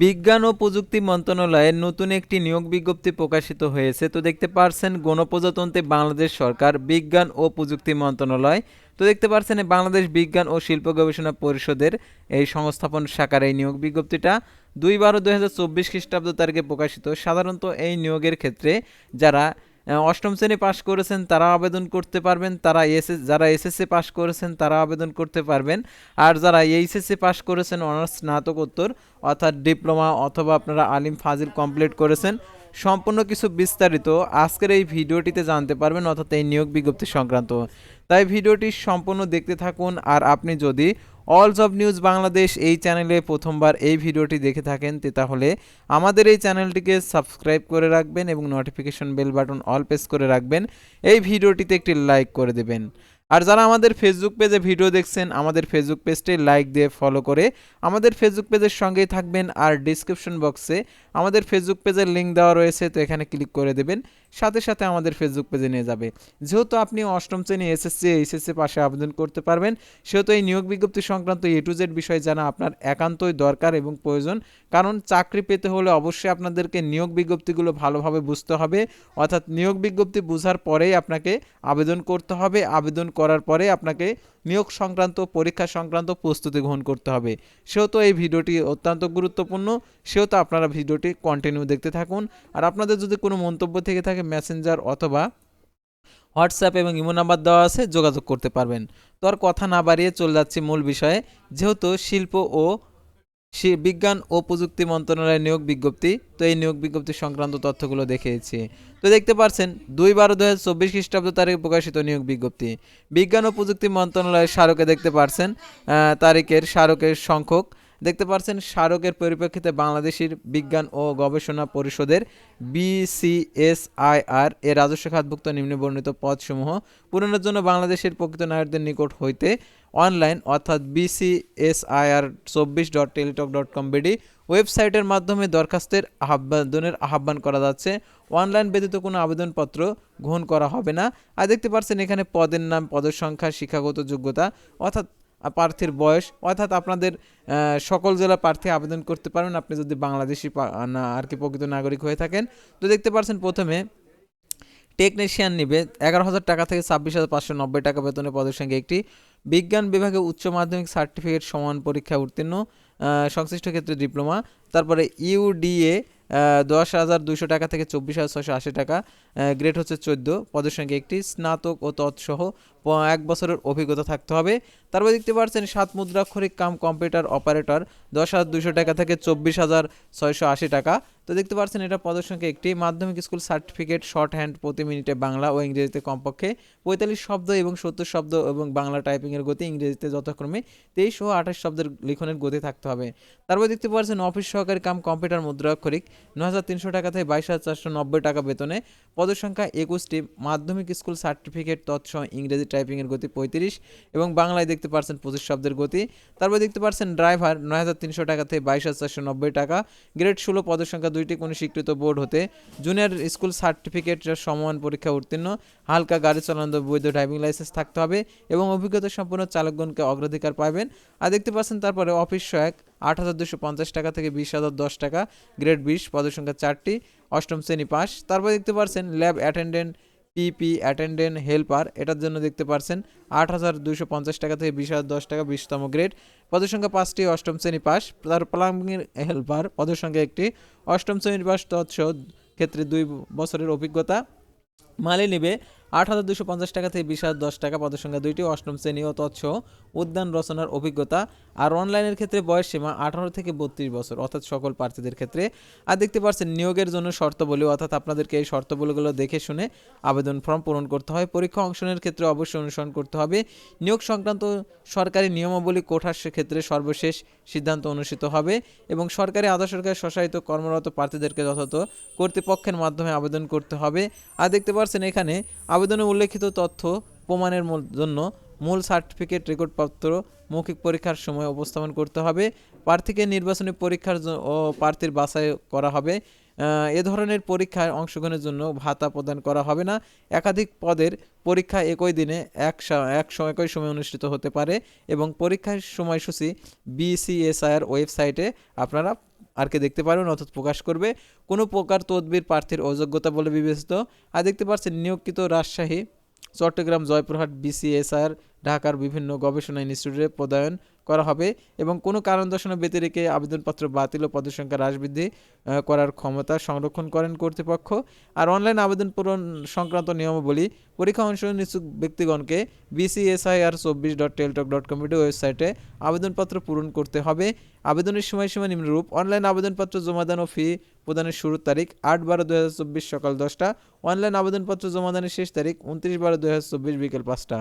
বিজ্ঞান ও প্রযুক্তি মন্ত্রণালয়ের নতুন একটি নিয়োগ বিজ্ঞপ্তি প্রকাশিত হয়েছে। তো দেখতে পারছেন, গণপ্রজাতন্ত্রী বাংলাদেশ সরকার, বিজ্ঞান ও প্রযুক্তি মন্ত্রণালয়। তো দেখতে পারছেন বাংলাদেশ বিজ্ঞান ও শিল্প গবেষণা পরিষদের এই সংস্থাপন শাখার এই নিয়োগ বিজ্ঞপ্তিটা দুই বারো দুই হাজার চব্বিশ খ্রিস্টাব্দ তারিখে প্রকাশিত। সাধারণত এই নিয়োগের ক্ষেত্রে যারা অষ্টম শ্রেণি পাশ করেছেন, তারা আবেদন করতে পারবেন, তারা এসএস যারা এসএসসি পাশ করেছেন, তারা আবেদন করতে পারবেন। আর যারা এইচএসসি পাশ করেছেন, অনার্স স্নাতকোত্তর, অর্থাৎ ডিপ্লোমা অথবা আপনারা আলিম ফাজিল কমপ্লিট করেছেন, সম্পূর্ণ কিছু বিস্তারিত আজকের এই ভিডিওটিতে জানতে পারবেন, অর্থাৎ এই নিয়োগ বিজ্ঞপ্তি সংক্রান্ত। তাই ভিডিওটি সম্পূর্ণ দেখতে থাকুন, আর আপনি যদি অল জব নিউজ বাংলাদেশ এই চ্যানেলে প্রথমবার এই ভিডিওটি দেখে থাকেন, তে তাহলে আমাদের এই চ্যানেলটিকে সাবস্ক্রাইব করে রাখবেন এবং notification bell button all press করে রাখবেন। এই ভিডিওটিতে একটি লাইক করে দেবেন। আর যারা আমাদের ফেসবুক পেজে ভিডিও দেখছেন, আমাদের ফেসবুক পেজটি লাইক দিয়ে ফলো করে আমাদের ফেসবুক পেজের সঙ্গেই থাকবেন। আর ডিসক্রিপশন বক্সে আমাদের ফেসবুক পেজের লিঙ্ক দেওয়া রয়েছে, তো এখানে ক্লিক করে দেবেন। সাথে সাথে আমাদের ফেসবুক পেজে নিয়ে যাবে। যেহেতু আপনি অষ্টম শ্রেণি এসএসসি এইচএসসি পাশে আবেদন করতে পারবেন, সেহেতু এই নিয়োগ বিজ্ঞপ্তি সংক্রান্ত এ টু জেড বিষয় জানা আপনার একান্তই দরকার এবং প্রয়োজন। কারণ চাকরি পেতে হলে অবশ্যই আপনাদেরকে নিয়োগ বিজ্ঞপ্তিগুলো ভালোভাবে বুঝতে হবে। অর্থাৎ নিয়োগ বিজ্ঞপ্তি বোঝার পরেই আপনাকে আবেদন করতে হবে। আবেদন করার পরে আপনাকে নিয়োগ সংক্রান্ত, পরীক্ষা সংক্রান্ত প্রস্তুতি গ্রহণ করতে হবে। সেহেতু এই ভিডিওটি অত্যন্ত গুরুত্বপূর্ণ। সেহেতু আপনারা ভিডিওটি কন্টিনিউ দেখতে থাকুন। আর আপনাদের যদি কোনো মন্তব্য থেকে থাকে মেসেঞ্জার অথবা হোয়াটসঅ্যাপ এবং ইমো নাম্বার দেওয়া আছে, যোগাযোগ করতে পারবেন। তো আর কথা না বাড়িয়ে চলে যাচ্ছি মূল বিষয়ে। যেহেতু শিল্প ও বিজ্ঞান ও প্রযুক্তি মন্ত্রণালয়ের নিয়োগ বিজ্ঞপ্তি, তো এই নিয়োগ বিজ্ঞপ্তি সংক্রান্ত তথ্যগুলো দেখিয়েছি। তো দেখতে পাচ্ছেন দুই বারো দু হাজার চব্বিশ খ্রিস্টাব্দ তারিখে প্রকাশিত নিয়োগ বিজ্ঞপ্তি। বিজ্ঞান ও প্রযুক্তি মন্ত্রণালয়ের স্মারকে দেখতে পাচ্ছেন তারিখের স্মারকের সংখ্যক দেখতে পাচ্ছেন স্মারকের পরিপ্রেক্ষিতে বাংলাদেশের বিজ্ঞান ও গবেষণা পরিষদের বিসিএসআইআর এর রাজস্ব খাতভুক্ত নিম্নবর্ণিত পদসমূহ পূরণের জন্য বাংলাদেশের প্রকৃত নাগরিকদের নিকট হইতে অনলাইন অর্থাৎ বিসিএসআইআর চব্বিশ dot Teletalk dot com BD ওয়েবসাইটের মাধ্যমে দরখাস্তের আহ্বানের আহ্বান করা যাচ্ছে। অনলাইন ব্যতীত কোনো আবেদনপত্র গ্রহণ করা হবে না। আর দেখতে পাচ্ছেন এখানে পদের নাম, পদের সংখ্যা, শিক্ষাগত যোগ্যতা অর্থাৎ প্রার্থীর বয়স, অর্থাৎ আপনাদের সকল জেলা প্রার্থী আবেদন করতে পারবেন। আপনি যদি বাংলাদেশি না, আর কি প্রকৃত নাগরিক হয়ে থাকেন, তো দেখতে পাচ্ছেন প্রথমে, টেকনিশিয়ান নিবে, এগারো হাজার টাকা থেকে ছাব্বিশ হাজার পাঁচশো নব্বই টাকা বেতনের পদের সঙ্গে একটি বিজ্ঞান বিভাগে উচ্চ মাধ্যমিক সার্টিফিকেট সমান পরীক্ষা উত্তীর্ণ সংশ্লিষ্ট ক্ষেত্রে ডিপ্লোমা। তারপরে ইউডিএ দশ হাজার দুশো টাকা থেকে চব্বিশ হাজার ছশো আশি টাকা গ্রেড হচ্ছে চোদ্দ, পদের সঙ্গে একটি স্নাতক ও তৎসহ এক বছরের অভিজ্ঞতা থাকতে হবে। তারপর দেখতে পাচ্ছেন সাত মুদ্রাক্ষরিক কাম কম্পিউটার অপারেটর, দশ হাজার দুশো টাকা থেকে চব্বিশ হাজার ছয়শো আশি টাকা। তো দেখতে পাচ্ছেন এটা পদের সংখ্যা একটি মাধ্যমিক স্কুল সার্টিফিকেট শর্ট হ্যান্ড প্রতি মিনিটে বাংলা ও ইংরেজিতে কমপক্ষে পঁয়তাল্লিশ শব্দ এবং সত্তর শব্দ এবং বাংলা টাইপিংয়ের গতি ইংরেজিতে যথাক্রমে তেইশ ও আঠাশ শব্দের লিখনের গতি থাকতে হবে। তারপর দেখতে পাচ্ছেন অফিস সহকারী কাম কম্পিউটার মুদ্রাক্ষরিক ন হাজার তিনশো টাকা থেকে বাইশ হাজার চারশো নব্বই টাকা বেতনে। পদের সংখ্যা একুশটি। মাধ্যমিক স্কুল সার্টিফিকেট, তৎসহ ইংরেজি টাইপিংয়ের গতি পঁয়ত্রিশ এবং বাংলায় দেখতে পারছেন পঁচিশ শব্দের গতি। তারপর দেখতে পারছেন ড্রাইভার নয় হাজার তিনশো টাকা থেকে বাইশ হাজার চারশো নব্বই টাকা। গ্রেড ষোলো, পদের সংখ্যা দুইটি, কোনো স্বীকৃত বোর্ড হতে। জুনিয়র স্কুল সার্টিফিকেট সমান পরীক্ষা উত্তীর্ণ। হালকা গাড়ি চালানোর বৈধ ড্রাইভিং লাইসেন্স থাকতে হবে এবং অভিজ্ঞতা সম্পন্ন চালকগণকে অগ্রাধিকার পাবেন। আর দেখতে পাচ্ছেন তারপরে অফিস সহায়ক আট হাজার দুশো পঞ্চাশ টাকা থেকে বিশ হাজার দশ টাকা, গ্রেড বিশ, পদের সংখ্যা চারটি, অষ্টম শ্রেণি পাস। তারপর দেখতে পারছেন lab attendant, PP attendant, helper, এটার জন্য দেখতে পারছেন আট হাজার দুশো পঞ্চাশ টাকা থেকে বিশ হাজার দশ টাকা, বিশতম গ্রেড। পদের সংখ্যা পাঁচটি, অষ্টম শ্রেণি পাস। তার প্লাম্বিংয়ের হেল্পার, পদের সংখ্যা একটি। অষ্টম শ্রেণির পাস তৎসহ ক্ষেত্রে দুই বছরের অভিজ্ঞতা। মালে নিবে আট হাজার দুশো পঞ্চাশ টাকা থেকে বিশ হাজার দশ টাকা পদের সংখ্যা দুইটি অষ্টম শ্রেণি ও তৎসহ উদ্যান রচনার অভিজ্ঞতা। আর অনলাইনের ক্ষেত্রে বয়স সীমা আঠারো থেকে বত্রিশ বছর, অর্থাৎ সকল প্রার্থীদের ক্ষেত্রে। আর দেখতে পাচ্ছেন, নিয়োগের জন্য শর্তাবলী, অর্থাৎ আপনাদেরকে এই শর্তাবলীগুলো দেখে শুনে আবেদন ফর্ম পূরণ করতে হয়। পরীক্ষা অংশনের ক্ষেত্রে অবশ্যই অনুসরণ করতে হবে। নিয়োগ সংক্রান্ত সরকারি নিয়মাবলী কোঠার ক্ষেত্রে সর্বশেষ সিদ্ধান্ত অনুষ্ঠিত হবে এবং সরকারি আধা সরকারি স্বশাসিত কর্মরত প্রার্থীদেরকে যথাযথ কর্তৃপক্ষের মাধ্যমে আবেদন করতে হবে। আর দেখতে পাচ্ছেন, এখানে আবেদনে উল্লেখিত তথ্য প্রমাণের জন্য মূল সার্টিফিকেট রেকর্ডপত্র মৌখিক পরীক্ষার সময় উপস্থাপন করতে হবে। প্রার্থীকে নির্বাচনী পরীক্ষার ও প্রার্থীর বাছাই করা হবে। এ ধরনের পরীক্ষায় অংশগ্রহণের জন্য ভাতা প্রদান করা হবে না। একাধিক পদের পরীক্ষা একই দিনে এক একই সময় অনুষ্ঠিত হতে পারে এবং পরীক্ষার সময়সূচি বিসিএসআইয়ের ওয়েবসাইটে আপনারা আর কে দেখতে পারবেন, অর্থাৎ প্রকাশ করবে। কোনো প্রকার তদবির প্রার্থীর অযোগ্যতা বলে বিবেচিত। আর দেখতে পাচ্ছেন, নিয়োগকৃত রাজশাহী, চট্টগ্রাম, জয়পুরহাট বিসিএসআর ঢাকার বিভিন্ন গবেষণা ইনস্টিটিউটে প্রদায়ন করা হবে এবং কোনো কারণ দর্শানো ব্যতিরেকে আবেদনপত্র বাতিল ও পদের সংখ্যা হ্রাস বৃদ্ধি করার ক্ষমতা সংরক্ষণ করেন কর্তৃপক্ষ। আর অনলাইন আবেদন পূরণ সংক্রান্ত নিয়মাবলী পরীক্ষা অংশগ্রহণ ইচ্ছুক ব্যক্তিগণকে বিসিএসআইআর চব্বিশ ডট টেলটক ডট কমিটি ওয়েবসাইটে আবেদনপত্র পূরণ করতে হবে। আবেদনের সময়সীমা নিম্নরূপ। অনলাইন আবেদনপত্র জমা দান ও ফি প্রদানের শুরুর তারিখ আট বারো চব্বিশ সকাল দশটা। অনলাইন আবেদনপত্র জমা দানের শেষ তারিখ উনত্রিশ বারো চব্বিশ বিকেল পাঁচটা।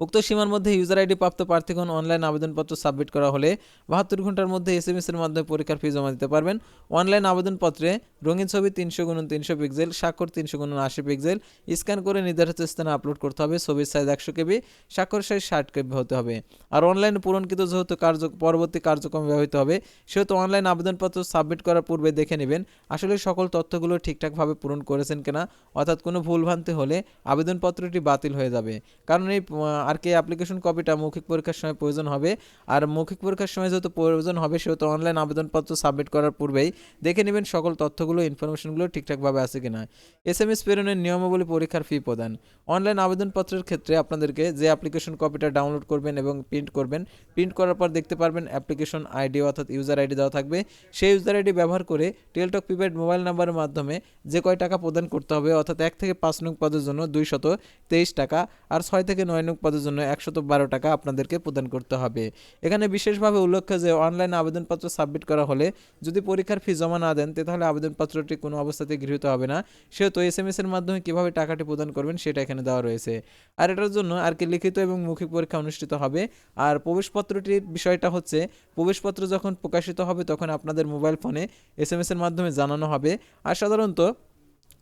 উক্ত সীমার মধ্যে ইউজার আইডি প্রাপ্ত প্রার্থীগণ অনলাইন আবেদনপত্র সাবমিট করা হলে বাহাত্তর ঘণ্টার মধ্যে এস এম এর মাধ্যমে পরীক্ষার ফি জমা দিতে পারবেন। অনলাইন আবেদনপত্রে রঙিন ছবি তিনশো গুণন তিনশো পিক্সেল স্বাক্ষর তিনশো গুণন আশি পিক্সেল স্ক্যান করে নির্ধারিত স্থানে আপলোড করতে হবে। ছবির সাইজ একশো কেবি, স্বাক্ষর সাইজ ষাট কেবি হতে হবে। আর অনলাইনে পূরণকৃত যেহেতু কার্য, পরবর্তী কার্যক্রম ব্যবহৃত হবে, সেহেতু অনলাইন আবেদনপত্র সাবমিট করার পূর্বে দেখে নেবেন, আসলে সকল তথ্যগুলো ঠিকঠাকভাবে পূরণ করেছেন কিনা, অর্থাৎ কোনো ভুলভ্রান্তি হলে আবেদনপত্রটি বাতিল হয়ে যাবে। কারণ এই আর কি অ্যাপ্লিকেশন কপিটা মৌখিক পরীক্ষার সময় প্রয়োজন হবে। আর মৌখিক পরীক্ষার সময় যেহেতু প্রয়োজন হবে, সেহেতু অনলাইন আবেদনপত্র সাবমিট করার পূর্বেই দেখে নেবেন সকল তথ্যগুলো ইনফরমেশনগুলো ঠিকঠাকভাবে আছে কিনা। এস এম এস প্রেরণের নিয়মাবলী পরীক্ষার ফি প্রদান। অনলাইন আবেদনপত্রের ক্ষেত্রে আপনাদেরকে যে অ্যাপ্লিকেশন কপিটা ডাউনলোড করবেন এবং প্রিন্ট করবেন প্রিন্ট করার পর দেখতে পারবেন অ্যাপ্লিকেশন আইডি অর্থাৎ ইউজার আইডি দেওয়া থাকবে। সেই ইউজার আইডি ব্যবহার করে টেলটক প্রিপেড মোবাইল নাম্বারের মাধ্যমে যে কয় টাকা প্রদান করতে হবে, অর্থাৎ এক থেকে পাঁচ নং পদের জন্য দুইশত তেইশ টাকা, আর ছয় থেকে নয় নং পদের জন্য একশত বারো টাকা আপনাদেরকে প্রদান করতে হবে। এখানে বিশেষভাবে উল্লেখ্য যে, অনলাইন আবেদনপত্র সাবমিট করা হলে যদি পরীক্ষার ফি জমা না দেন তাহলে আবেদনপত্রটি কোনো অবস্থাতে গৃহীত হবে না। সেহেতু এস এম এস এর মাধ্যমে কীভাবে টাকাটি প্রদান করবেন, সেটা এখানে দেওয়া রয়েছে। আর এটার জন্য আর কি লিখিত এবং মৌখিক পরীক্ষা অনুষ্ঠিত হবে। আর প্রবেশপত্রটির বিষয়টা হচ্ছে, প্রবেশপত্র যখন প্রকাশিত হবে, তখন আপনাদের মোবাইল ফোনে এস এম এস এর মাধ্যমে জানানো হবে। আর সাধারণত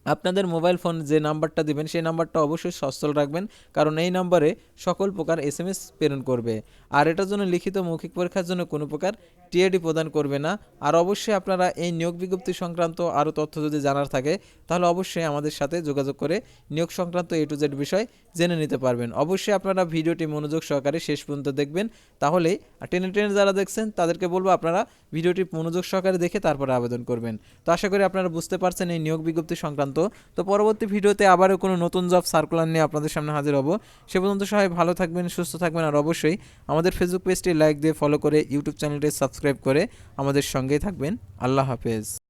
আপনাদের মোবাইল ফোন যে নাম্বারটা দিবেন, সেই নাম্বারটা অবশ্যই সচল রাখবেন, কারণ এই নাম্বারে সকল প্রকার এস এম এস প্রেরণ করবে। আর এটার জন্য লিখিত মৌখিক পরীক্ষার জন্য কোনো প্রকার টিএডি প্রদান করবে না। আর অবশ্যই আপনারা এই নিয়োগ বিজ্ঞপ্তি সংক্রান্ত আরও তথ্য যদি জানার থাকে, তাহলে অবশ্যই আমাদের সাথে যোগাযোগ করে নিয়োগ সংক্রান্ত এ টু জেড বিষয় জেনে নিতে পারবেন। অবশ্যই আপনারা ভিডিওটি মনোযোগ সহকারে শেষ পর্যন্ত দেখবেন। তাহলেই আর টেনে টেনে যারা দেখছেন, তাদেরকে বলব আপনারা ভিডিওটি মনোযোগ সহকারে দেখে তারপরে আবেদন করবেন। তো আশা করি আপনারা বুঝতে পারছেন এই নিয়োগ বিজ্ঞপ্তি সংক্রান্ত। তো পরবর্তী ভিডিওতে আবারও কোনো নতুন জব সার্কুলার নিয়ে আপনাদের সামনে হাজির হব। সে পর্যন্ত সবাই ভালো থাকবেন, সুস্থ থাকবেন, আর অবশ্যই আমাদের ফেসবুক পেজটি লাইক দিয়ে ফলো করে ইউটিউব চ্যানেলটি সাবস্ক্রাইব করে আমাদের সঙ্গেই থাকবেন। আল্লাহ হাফেজ।